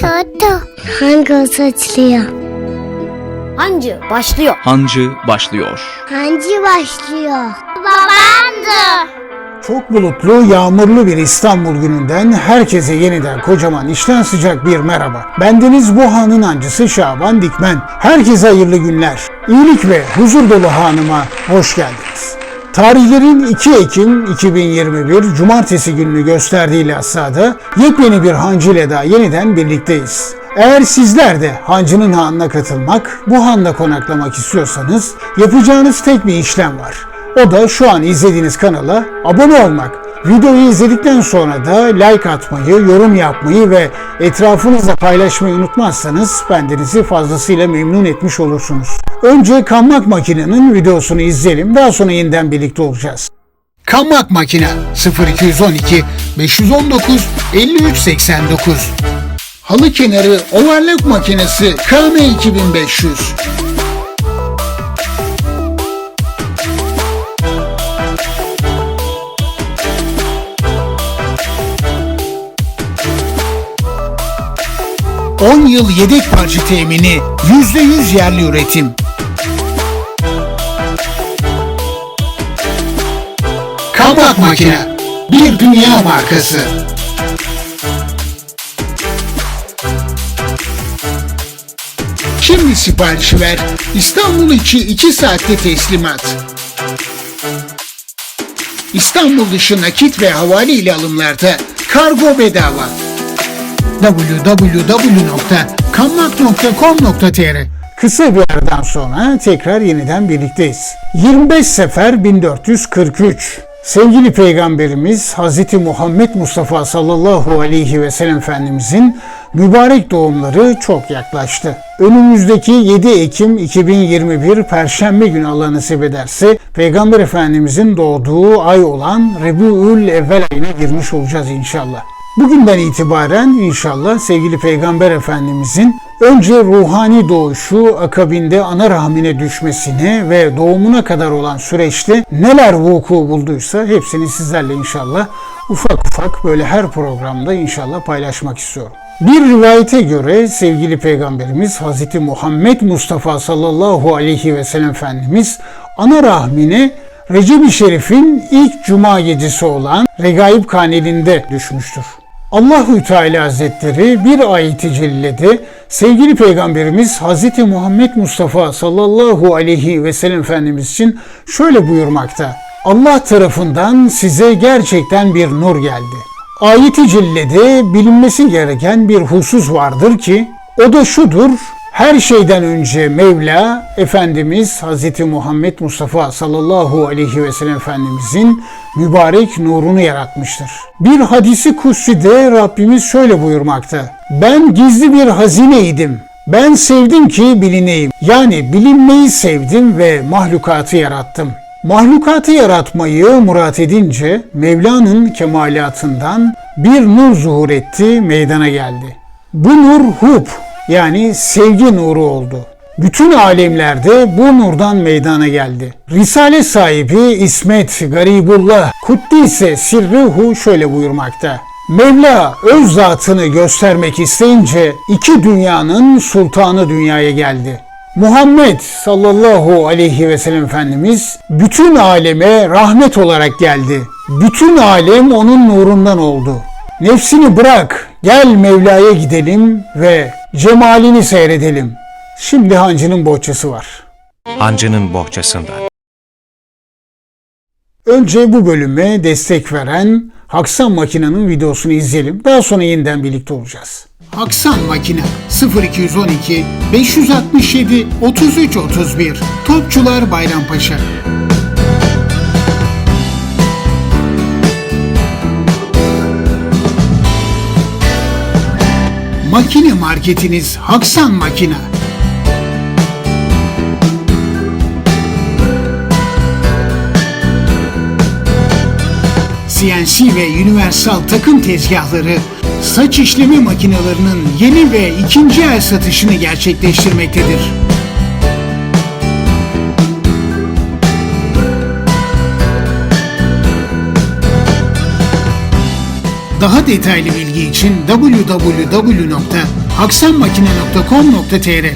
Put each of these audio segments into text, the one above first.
Toto. Hangi açılıyor? Hancı başlıyor. Hancı başlıyor. Hangi başlıyor? Babandı. Çok bulutlu, yağmurlu bir İstanbul gününden herkese yeniden kocaman işten sıcak bir merhaba. Bendeniz bu hanın ancısı Şaban Dikmen. Herkese hayırlı günler. İyilik ve huzur dolu hanıma hoş geldiniz. Tarihlerin 2 Ekim 2021 Cumartesi gününü gösterdiği Lassa'da yepyeni bir hancı ile daha yeniden birlikteyiz. Eğer sizler de hancının hanına katılmak, bu handa konaklamak istiyorsanız yapacağınız tek bir işlem var. O da şu an izlediğiniz kanala abone olmak. Videoyu izledikten sonra da like atmayı, yorum yapmayı ve etrafınızla paylaşmayı unutmazsanız bendenizi fazlasıyla memnun etmiş olursunuz. Önce kanmak makinenin videosunu izleyelim daha sonra yeniden birlikte olacağız. Kanmak makine 0212 519 5389 Halı kenarı overlock makinesi KM2500 10 yıl yedek parça temini, %100 yerli üretim. Kapak makine, bir dünya markası. Şimdi siparişi ver, İstanbul içi 2 saatte teslimat. İstanbul dışı nakit ve havale ile alımlarda kargo bedava www.kanmak.com.tr Kısa bir aradan sonra tekrar yeniden birlikteyiz. 25 sefer 1443 Sevgili Peygamberimiz Hz. Muhammed Mustafa sallallahu aleyhi ve sellem Efendimizin mübarek doğumları çok yaklaştı. Önümüzdeki 7 Ekim 2021 Perşembe günü Allah nasip ederse Peygamber Efendimizin doğduğu ay olan Rebiül Evvel ayına girmiş olacağız inşallah. Bugünden itibaren inşallah sevgili Peygamber Efendimizin önce ruhani doğuşu, akabinde ana rahmine düşmesine ve doğumuna kadar olan süreçte neler vuku bulduysa hepsini sizlerle inşallah ufak ufak böyle her programda inşallah paylaşmak istiyorum. Bir rivayete göre sevgili Peygamberimiz Hz. Muhammed Mustafa sallallahu aleyhi ve sellem Efendimiz ana rahmine Recep-i Şerif'in ilk cuma gecesi olan Regaib Kandili'nde düşmüştür. Allahü Teala Hazretleri bir ayeti cellede sevgili Peygamberimiz Hz. Muhammed Mustafa sallallahu aleyhi ve sellem Efendimiz için şöyle buyurmakta. Allah tarafından size gerçekten bir nur geldi. Ayeti cellede bilinmesi gereken bir husus vardır ki o da şudur. Her şeyden önce Mevla Efendimiz Hz. Muhammed Mustafa sallallahu aleyhi ve sellem Efendimizin mübarek nurunu yaratmıştır. Bir hadisi kutsi'de Rabbimiz şöyle buyurmakta. Ben gizli bir hazineydim. Ben sevdim ki bilineyim. Yani bilinmeyi sevdim ve mahlukatı yarattım. Mahlukatı yaratmayı murat edince Mevla'nın kemalatından bir nur zuhur etti, meydana geldi. Bu nur hub yani sevgi nuru oldu. Bütün alemlerde bu nurdan meydana geldi. Risale sahibi İsmet Garibullah Kuddise Sirruhu şöyle buyurmakta. Mevla öz zatını göstermek isteyince iki dünyanın sultanı dünyaya geldi. Muhammed sallallahu aleyhi ve sellem Efendimiz bütün aleme rahmet olarak geldi. Bütün alem onun nurundan oldu. Nefsini bırak, gel Mevla'ya gidelim ve cemalini seyredelim. Şimdi hancının bohçası var. Hancının bohçasında. Önce bu bölüme destek veren Haksan Makina'nın videosunu izleyelim. Daha sonra yeniden birlikte olacağız. Haksan Makina 0212 567 33 31 Topçular Bayrampaşa Makine marketiniz Haksan Makina. CNC ve Universal takım tezgahları, saç işleme makinelerinin yeni ve ikinci el satışını gerçekleştirmektedir. Daha detaylı bilgi için www.haksanmakina.com aksanmakine.com.tr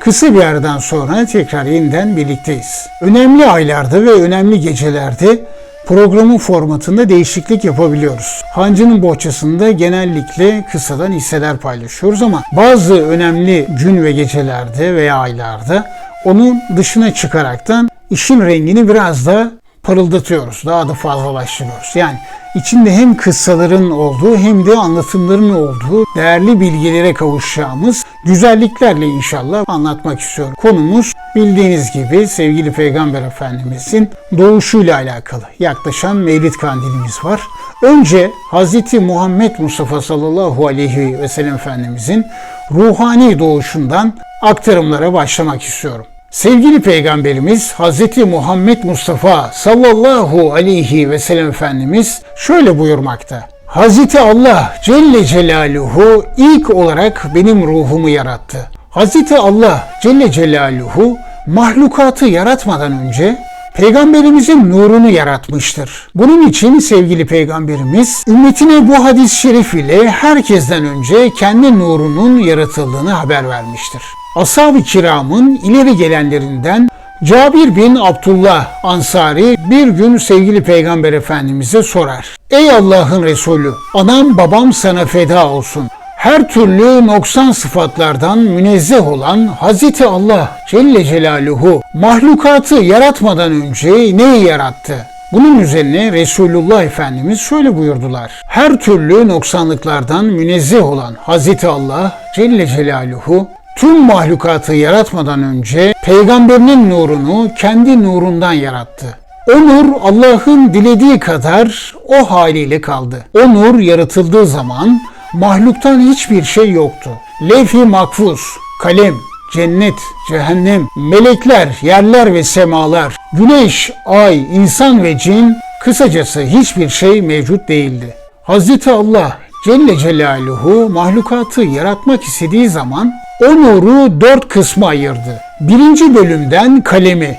Kısa bir aradan sonra tekrar yeniden birlikteyiz. Önemli aylarda ve önemli gecelerde programın formatında değişiklik yapabiliyoruz. Hancı'nın bohçasında genellikle kısadan hisseler paylaşıyoruz ama bazı önemli gün ve gecelerde veya aylarda onun dışına çıkaraktan işin rengini biraz da parıldatıyoruz. Daha da fazlalaştırıyoruz. Yani içinde hem kıssaların olduğu hem de anlatımların olduğu değerli bilgilere kavuşacağımız güzelliklerle inşallah anlatmak istiyorum. Konumuz bildiğiniz gibi sevgili Peygamber Efendimizin doğuşuyla alakalı yaklaşan Mevlid Kandilimiz var. Önce Hz. Muhammed Mustafa sallallahu aleyhi ve sellem Efendimizin ruhani doğuşundan aktarımlara başlamak istiyorum. Sevgili Peygamberimiz Hz. Muhammed Mustafa sallallahu aleyhi ve sellem Efendimiz şöyle buyurmakta. Hz. Allah Celle Celaluhu ilk olarak benim ruhumu yarattı. Hz. Allah Celle Celaluhu mahlukatı yaratmadan önce Peygamberimizin nurunu yaratmıştır. Bunun için sevgili peygamberimiz ümmetine bu hadis-i şerif ile herkesten önce kendi nurunun yaratıldığını haber vermiştir. Ashab-ı kiramın ileri gelenlerinden Cabir bin Abdullah Ansari bir gün sevgili Peygamber Efendimiz'e sorar. Ey Allah'ın Resulü, anam babam sana feda olsun. Her türlü noksan sıfatlardan münezzeh olan Hazreti Allah Celle Celaluhu mahlukatı yaratmadan önce neyi yarattı? Bunun üzerine Resulullah Efendimiz şöyle buyurdular. Her türlü noksanlıklardan münezzeh olan Hazreti Allah Celle Celaluhu tüm mahlukatı yaratmadan önce peygamberinin nurunu kendi nurundan yarattı. O nur Allah'ın dilediği kadar o haliyle kaldı. O nur yaratıldığı zaman mahluktan hiçbir şey yoktu. Levh-i makfuz, kalem, cennet, cehennem, melekler, yerler ve semalar, güneş, ay, insan ve cin, kısacası hiçbir şey mevcut değildi. Hazreti Allah Celle Celaluhu mahlukatı yaratmak istediği zaman o nuru dört kısma ayırdı. Birinci bölümden kalemi,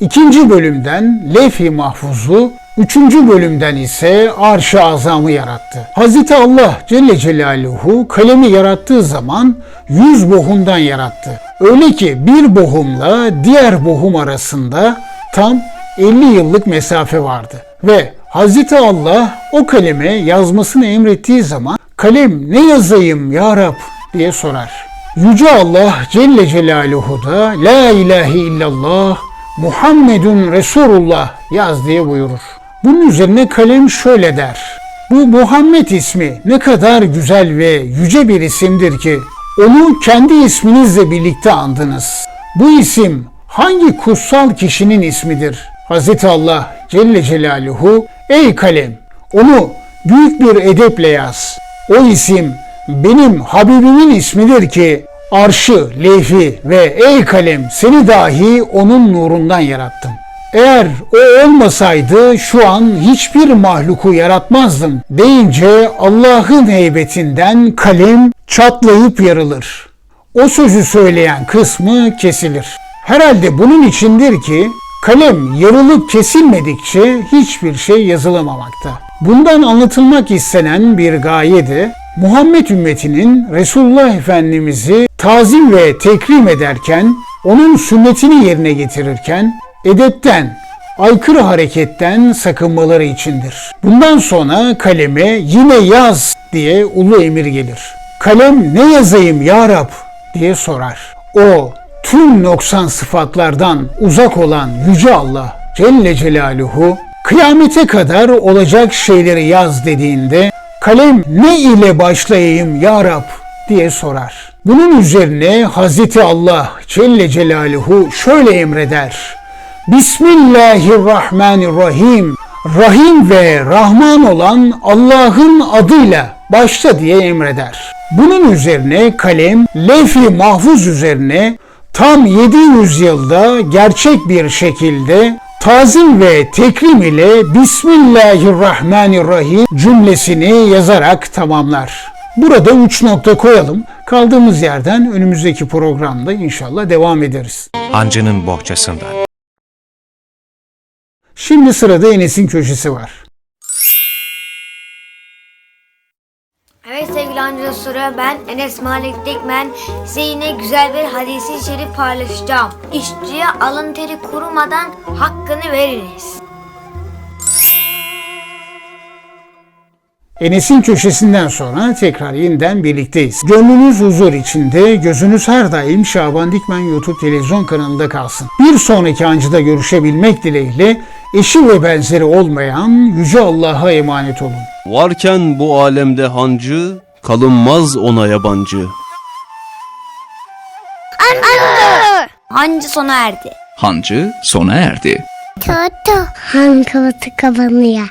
ikinci bölümden levh-i mahfuzu, üçüncü bölümden ise arş-ı azamı yarattı. Hazreti Allah Celle Celaluhu kalemi yarattığı zaman yüz bohumdan yarattı. Öyle ki bir bohumla diğer bohum arasında tam 50 yıllık mesafe vardı. Ve Hazreti Allah o kaleme yazmasını emrettiği zaman kalem ne yazayım ya Rab diye sorar. Yüce Allah Celle Celaluhu da La ilahe illallah Muhammedun Resulullah yaz diye buyurur. Bunun üzerine kalem şöyle der. Bu Muhammed ismi ne kadar güzel ve yüce bir isimdir ki onu kendi isminizle birlikte andınız. Bu isim hangi kutsal kişinin ismidir? Hz. Allah Celle Celaluhu ey kalem onu büyük bir edeple yaz. O isim benim Habibimin ismidir ki arşı, levhi ve ey kalem seni dahi onun nurundan yarattım. Eğer o olmasaydı şu an hiçbir mahluku yaratmazdım deyince Allah'ın heybetinden kalem çatlayıp yarılır. O sözü söyleyen kısmı kesilir. Herhalde bunun içindir ki kalem yarılıp kesilmedikçe hiçbir şey yazılamamakta. Bundan anlatılmak istenen bir gaye de Muhammed ümmetinin Resulullah Efendimiz'i tazim ve tekrim ederken, onun sünnetini yerine getirirken, edepten, aykırı hareketten sakınmaları içindir. Bundan sonra kaleme yine yaz diye ulu emir gelir. Kalem ne yazayım ya Rab diye sorar. O tüm noksan sıfatlardan uzak olan Yüce Allah Celle Celaluhu kıyamete kadar olacak şeyleri yaz dediğinde kalem ne ile başlayayım ya Rab diye sorar. Bunun üzerine Hazreti Allah Celle Celaluhu şöyle emreder. Bismillahirrahmanirrahim. Rahim ve Rahman olan Allah'ın adıyla başla diye emreder. Bunun üzerine kalem levh-i mahfuz üzerine tam 700 yılda gerçek bir şekilde tazim ve tekrim ile Bismillahirrahmanirrahim cümlesini yazarak tamamlar. Burada 3 nokta koyalım. Kaldığımız yerden önümüzdeki programda inşallah devam ederiz. Hancı'nın bohçasında. Şimdi sırada Enes'in köşesi var. Hancı Sura ben Enes Malik Dikmen size yine güzel bir hadisi şerif paylaşacağım. İşçiye alın teri kurumadan hakkını veriniz. Enes'in köşesinden sonra tekrar yeniden birlikteyiz. Gönlünüz huzur içinde, gözünüz her daim Şaban Dikmen YouTube televizyon kanalında kalsın. Bir sonraki ancıda görüşebilmek dileğiyle eşi ve benzeri olmayan Yüce Allah'a emanet olun. Varken bu alemde hancı, kalınmaz ona yabancı. Hancı sona erdi. Hancı sona erdi. Toto. Hankıvıtı kapanıyor.